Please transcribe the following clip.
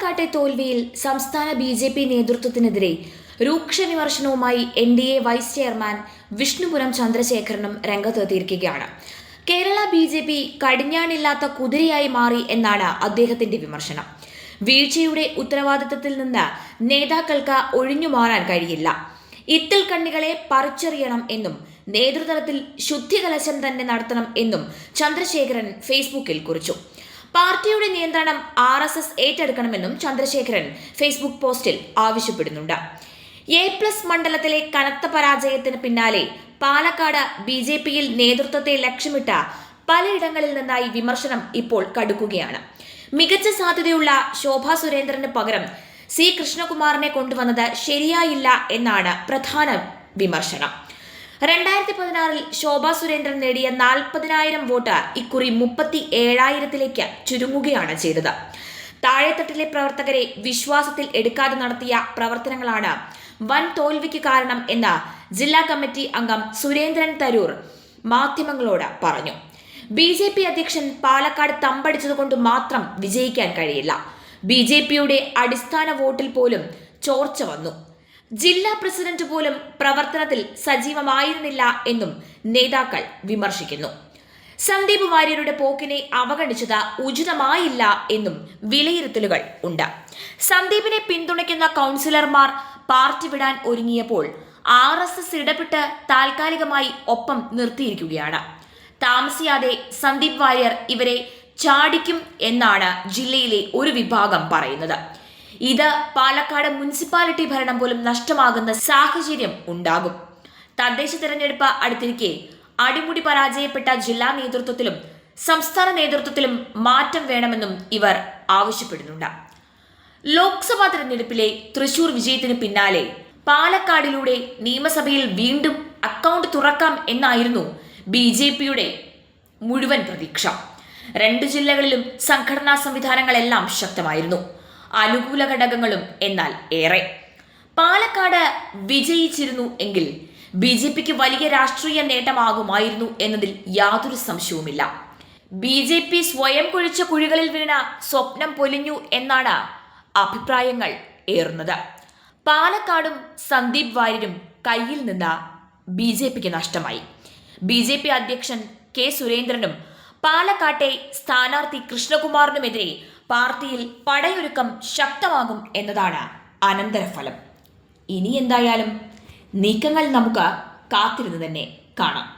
പാലക്കാട്ടെ തോൽവിയിൽ സംസ്ഥാന B J P നേതൃത്വത്തിനെതിരെ രൂക്ഷ വിമർശനവുമായി N D A vice chairman Vishnupuram ചന്ദ്രശേഖരനും രംഗത്തെത്തിയിരിക്കുകയാണ്. കേരള ബി ജെ പി കടിഞ്ഞാണില്ലാത്ത കുതിരയായി മാറി എന്നാണ് അദ്ദേഹത്തിന്റെ വിമർശനം. വീഴ്ചയുടെ ഉത്തരവാദിത്തത്തിൽ നിന്ന് നേതാക്കൾക്ക് ഒഴിഞ്ഞു മാറാൻ കഴിയില്ല. ഇത്തിൽ കണ്ണികളെ പറിച്ചെറിയണം എന്നും നേതൃതലത്തിൽ ശുദ്ധികലശം തന്നെ നടത്തണം എന്നും ചന്ദ്രശേഖരൻ ഫേസ്ബുക്കിൽ കുറിച്ചു. പാർട്ടിയുടെ നിയന്ത്രണം ആർ എസ് എസ് ഏറ്റെടുക്കണമെന്നും ചന്ദ്രശേഖരൻ ഫേസ്ബുക്ക് പോസ്റ്റിൽ ആവശ്യപ്പെടുന്നുണ്ട്. എ പ്ലസ് മണ്ഡലത്തിലെ കനത്ത പരാജയത്തിന് പിന്നാലെ പാലക്കാട് ബി ജെ പിയിൽ നേതൃത്വത്തെ ലക്ഷ്യമിട്ട പലയിടങ്ങളിൽ നിന്നായി വിമർശനം ഇപ്പോൾ കടുക്കുകയാണ്. മികച്ച സാധ്യതയുള്ള ശോഭാ സുരേന്ദ്രന് പകരം സി കൃഷ്ണകുമാറിനെ കൊണ്ടുവന്നത് ശരിയായില്ല എന്നാണ് പ്രധാന വിമർശനം. രണ്ടായിരത്തി പതിനാറിൽ ശോഭാ സുരേന്ദ്രൻ നേടിയ നാൽപ്പതിനായിരം വോട്ട് ഇക്കുറി മുപ്പത്തി ഏഴായിരത്തിലേക്ക് ചുരുങ്ങുകയാണ് ചെയ്തത്. താഴെത്തട്ടിലെ പ്രവർത്തകരെ വിശ്വാസത്തിൽ എടുക്കാതെ നടത്തിയ പ്രവർത്തനങ്ങളാണ് വൻ തോൽവിക്ക് കാരണം എന്ന് ജില്ലാ കമ്മിറ്റി അംഗം സുരേന്ദ്രൻ തരൂർ മാധ്യമങ്ങളോട് പറഞ്ഞു. ബി ജെ പി അധ്യക്ഷൻ പാലക്കാട് തമ്പടിച്ചതുകൊണ്ട് മാത്രം വിജയിക്കാൻ കഴിയില്ല. ബി ജെ പിയുടെ അടിസ്ഥാന വോട്ടിൽ പോലും ചോർച്ച വന്നു. ജില്ലാ പ്രസിഡന്റ് പോലും പ്രവർത്തനത്തിൽ സജീവമായിരുന്നില്ല എന്നും നേതാക്കൾ വിമർശിക്കുന്നു. സന്ദീപ് വാര്യരുടെ പോക്കിനെ അവഗണിച്ചത് ഉചിതമായില്ല എന്നും വിലയിരുത്തലുകൾ ഉണ്ട്. സന്ദീപിനെ പിന്തുണയ്ക്കുന്ന കൗൺസിലർമാർ പാർട്ടി വിടാൻ ഒരുങ്ങിയപ്പോൾ ആർ എസ് എസ് ഇടപെട്ട് താൽക്കാലികമായി ഒപ്പം നിർത്തിയിരിക്കുകയാണ്. താമസിയാതെ സന്ദീപ് വാര്യർ ഇവരെ ചാടിക്കും എന്നാണ് ജില്ലയിലെ ഒരു വിഭാഗം പറയുന്നത്. ഇത് പാലക്കാട് മുനിസിപ്പാലിറ്റി ഭരണം പോലും നഷ്ടമാകുന്ന സാഹചര്യം ഉണ്ടാകും. തദ്ദേശ തെരഞ്ഞെടുപ്പ് അടുത്തിരിക്കെ അടിമുടി പരാജയപ്പെട്ട ജില്ലാ നേതൃത്വത്തിലും സംസ്ഥാന നേതൃത്വത്തിലും മാറ്റം വേണമെന്നും ഇവർ ആവശ്യപ്പെടുന്നുണ്ട്. ലോക്സഭാ തെരഞ്ഞെടുപ്പിലെ തൃശൂർ വിജയത്തിന് പിന്നാലെ പാലക്കാടിലൂടെ നിയമസഭയിൽ വീണ്ടും അക്കൗണ്ട് തുറക്കാം എന്നായിരുന്നു ബി ജെ പിയുടെ മുഴുവൻ പ്രതീക്ഷ. രണ്ട് ജില്ലകളിലും സംഘടനാ സംവിധാനങ്ങളെല്ലാം ശക്തമായിരുന്നു. അനുകൂല ഘടകങ്ങളും എന്നാൽ ഏറെ. പാലക്കാട് വിജയിച്ചിരുന്നു എങ്കിൽ ബി ജെ പിക്ക് വലിയ രാഷ്ട്രീയ നേട്ടമാകുമായിരുന്നു എന്നതിൽ യാതൊരു സംശയവുമില്ല. ബി ജെ പി സ്വയം കുഴിച്ച കുഴികളിൽ വീണ സ്വപ്നം പൊലിഞ്ഞു എന്നാണ് അഭിപ്രായങ്ങൾ ഏറുന്നത്. പാലക്കാടും സന്ദീപ് വാര്യരും കയ്യിൽ നിന്ന് ബി ജെ പിക്ക് നഷ്ടമായി. ബി ജെ പി അധ്യക്ഷൻ കെ സുരേന്ദ്രനും പാലക്കാട്ടെ സ്ഥാനാർത്ഥി കൃഷ്ണകുമാറിനുമെതിരെ പാർട്ടിയിൽ പടയൊരുക്കം ശക്തമാകും എന്നതാണ് അനന്തരഫലം. ഇനി എന്തായാലും നീക്കങ്ങൾ നമുക്ക് കാത്തിരുന്ന് തന്നെ കാണാം.